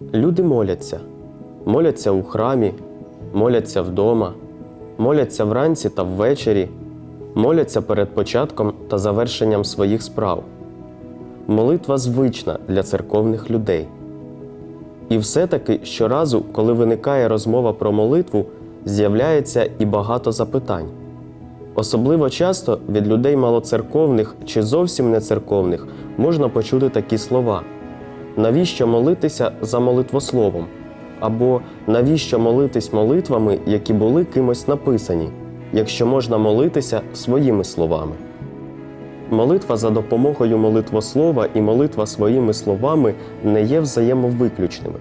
Люди моляться, моляться у храмі, моляться вдома, моляться вранці та ввечері, моляться перед початком та завершенням своїх справ. Молитва звична для церковних людей. І все-таки щоразу, коли виникає розмова про молитву, з'являється і багато запитань. Особливо часто від людей малоцерковних чи зовсім не церковних можна почути такі слова: навіщо молитися за молитвословом? Або навіщо молитись молитвами, які були кимось написані, якщо можна молитися своїми словами? Молитва за допомогою молитвослова і молитва своїми словами не є взаємовиключними.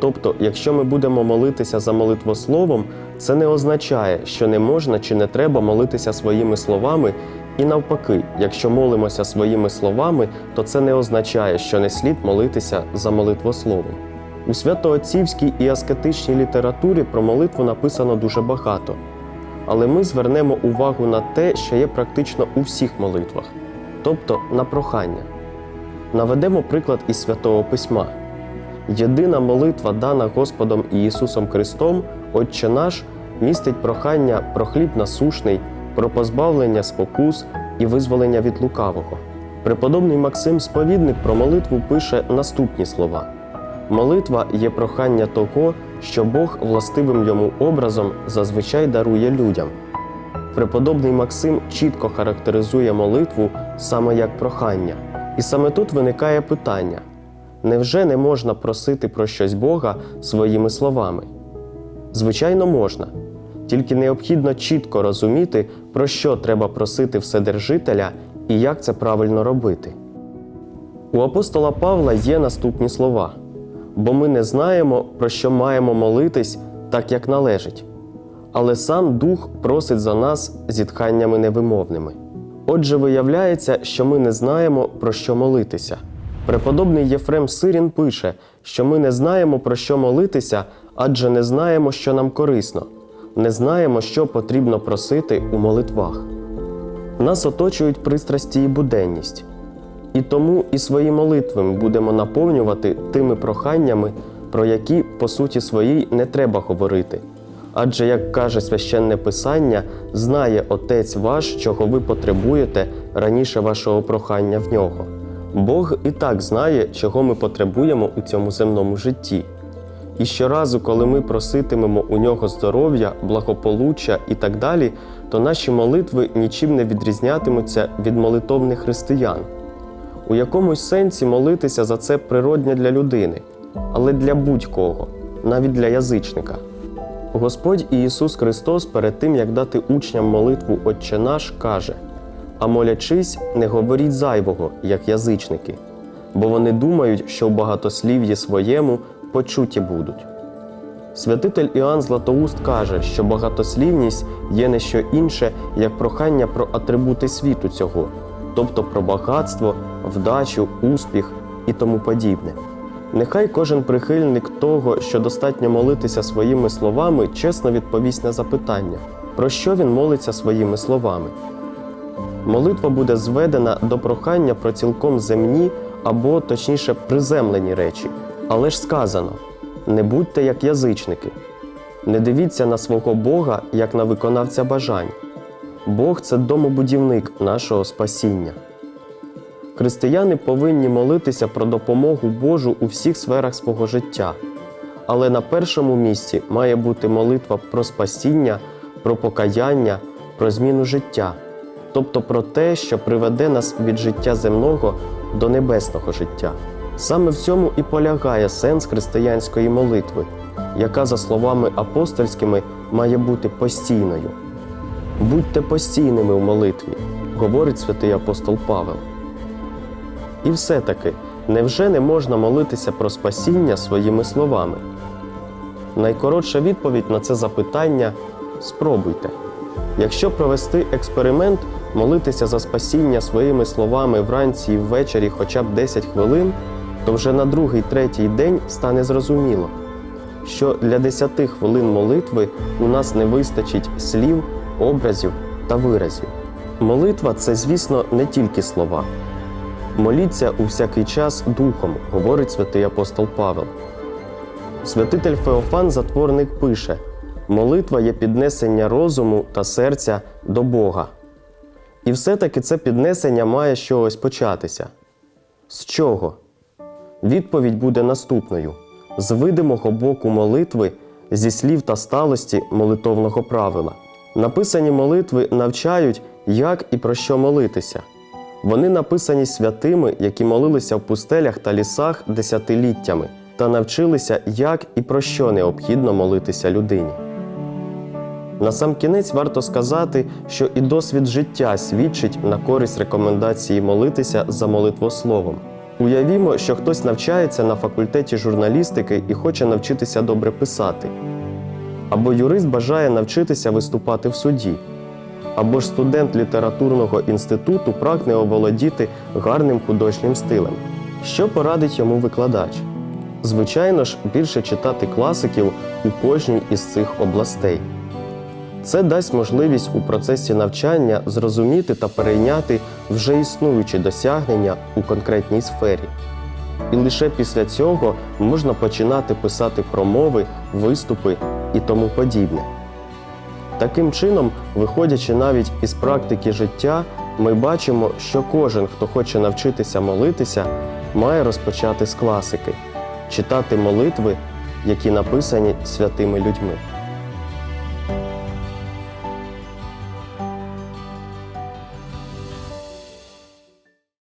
Тобто, якщо ми будемо молитися за молитвословом, це не означає, що не можна чи не треба молитися своїми словами, і навпаки, якщо молимося своїми словами, то це не означає, що не слід молитися за молитвословом. У святоотцівській і аскетичній літературі про молитву написано дуже багато. Але ми звернемо увагу на те, що є практично у всіх молитвах, тобто на прохання. Наведемо приклад із Святого Письма. Єдина молитва, дана Господом Ісусом Христом, Отче наш, містить прохання про хліб насушний, про позбавлення спокус і визволення від лукавого. Преподобний Максим Сповідник про молитву пише наступні слова: Молитва є прохання того, що Бог властивим йому образом зазвичай дарує людям. Преподобний Максим чітко характеризує молитву саме як прохання. І саме тут виникає питання: невже не можна просити про щось Бога своїми словами? Звичайно, можна, тільки необхідно чітко розуміти, про що треба просити Вседержителя і як це правильно робити. У апостола Павла є наступні слова: бо ми не знаємо, про що маємо молитись так, як належить, але сам Дух просить за нас зітханнями невимовними. Отже, виявляється, що ми не знаємо, про що молитися. Преподобний Єфрем Сирін пише, що ми не знаємо, про що молитися, адже не знаємо, що нам корисно, не знаємо, що потрібно просити у молитвах. Нас оточують пристрасті і буденність. І тому і свої молитви ми будемо наповнювати тими проханнями, про які, по суті своїй, не треба говорити. Адже, як каже священне Писання, знає Отець ваш, чого ви потребуєте раніше вашого прохання в нього. Бог і так знає, чого ми потребуємо у цьому земному житті. І щоразу, коли ми проситимемо у нього здоров'я, благополуччя і так далі, то наші молитви нічим не відрізнятимуться від молитовних християн. У якомусь сенсі молитися за це природне для людини, але для будь-кого, навіть для язичника. Господь Ісус Христос перед тим, як дати учням молитву Отче наш, каже: А молячись, не говоріть зайвого, як язичники, бо вони думають, що в багатослів'ї своєму почуті будуть. Святитель Іоанн Златоуст каже, що багатослівність є не що інше, як прохання про атрибути світу цього, тобто про багатство, вдачу, успіх і тому подібне. Нехай кожен прихильник того, що достатньо молитися своїми словами, чесно відповість на запитання, про що він молиться своїми словами. Молитва буде зведена до прохання про цілком земні або, точніше, приземлені речі. Але ж сказано: не будьте як язичники, не дивіться на свого Бога як на виконавця бажань. Бог це домобудівник нашого спасіння. Християни повинні молитися про допомогу Божу у всіх сферах свого життя. Але на першому місці має бути молитва про спасіння, про покаяння, про зміну життя, тобто про те, що приведе нас від життя земного до небесного життя. Саме в цьому і полягає сенс християнської молитви, яка, за словами апостольськими, має бути постійною. Будьте постійними в молитві, говорить святий апостол Павел. І все-таки, невже не можна молитися про спасіння своїми словами? Найкоротша відповідь на це запитання спробуйте. Якщо провести експеримент, молитися за спасіння своїми словами вранці і ввечері хоча б 10 хвилин, то вже на другий третій день стане зрозуміло, що для 10 хвилин молитви у нас не вистачить слів, образів та виразів. Молитва це, звісно, не тільки слова. Моліться у всякий час духом, говорить святий апостол Павел. Святитель Феофан Затворник пише: молитва є піднесення розуму та серця до Бога. І все-таки це піднесення має чогось початися. З чого? Відповідь буде наступною: з видимого боку молитви, зі слів та сталості молитовного правила. Написані молитви навчають, як і про що молитися. Вони написані святими, які молилися в пустелях та лісах десятиліттями, та навчилися, як і про що необхідно молитися людині. Насамкінець варто сказати, що і досвід життя свідчить на користь рекомендації молитися за молитвословом. Уявімо, що хтось навчається на факультеті журналістики і хоче навчитися добре писати, або юрист бажає навчитися виступати в суді, або ж студент літературного інституту прагне оволодіти гарним художнім стилем. Що порадить йому викладач? Звичайно ж, більше читати класиків у кожній із цих областей. Це дасть можливість у процесі навчання зрозуміти та перейняти вже існуючі досягнення у конкретній сфері. І лише після цього можна починати писати промови, виступи і тому подібне. Таким чином, виходячи навіть із практики життя, ми бачимо, що кожен, хто хоче навчитися молитися, має розпочати з класики, читати молитви, які написані святими людьми.